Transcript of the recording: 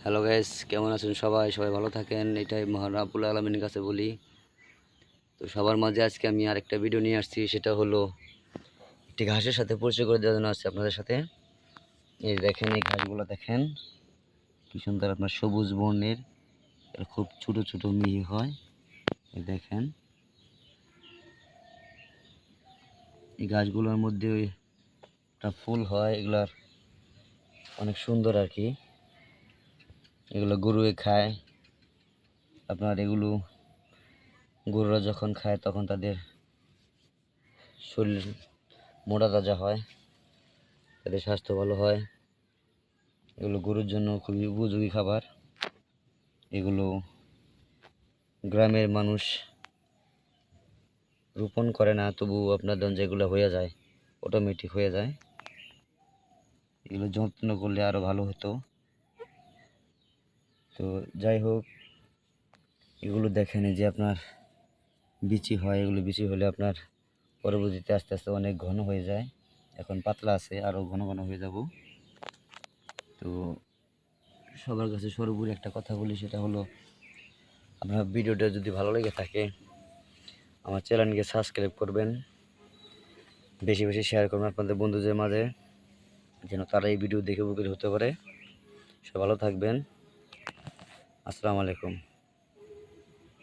Hello guys কেমন আছেন সবাই? সবাই ভালো থাকেন? এটাই মহান রাবুল কাছে বলি। তো সবার মাঝে আজকে আমি আরেকটা ভিডিও নিয়ে আসছি। সেটা হলো, একটি ঘাসের সাথে পরিচয় করে দেওয়ার জন্য আসছে আপনাদের সাথে। এই দেখেন, এই ঘাসগুলো দেখেন। কি সুন্দর আপনার সবুজ বর্ণের। খুব ছোট ছোট মিহি হয়। এই দেখেন। এই গাছগুলোর মধ্যে ওই একটা ফুল হয়। এগুলার অনেক সুন্দর আর কি। এগুলো গরুয়ে খায়। আপনার এগুলো গরুরা যখন খায় তখন তাদের শরীর মোটা তাজা হয়, তাদের স্বাস্থ্য ভালো হয়। এগুলো গরুর জন্য খুবই উপযোগী খাবার। এগুলো গ্রামের মানুষ রোপণ করে না, তবু আপনার যেগুলো হয়ে যায় অটোমেটিক হয়ে যায়। এগুলো যত্ন করলে আরও ভালো হতো। তো যাই হোক, এগুলো দেখেন যে আপনার বিচি হয়, এগুলো বিচি হলে আপনার পরবর্তীতে আস্তে আস্তে অনেক ঘন হয়ে যায়। এখন পাতলা আছে আরও ঘন ঘন হয়ে যাব। তো সবার কাছে সর্বোপরি একটা কথা বলি, সেটা হলো আপনার ভিডিওটা যদি ভালো লেগে থাকে, আমার চ্যানেলকে সাবস্ক্রাইব করবেন। বেশি বেশি শেয়ার করবেন আপনাদের বন্ধুদের মাঝে, যেন তারা এই ভিডিও দেখে উপকৃত হতে পারে। সব ভালো থাকবেন। আসসালামু আলাইকুম।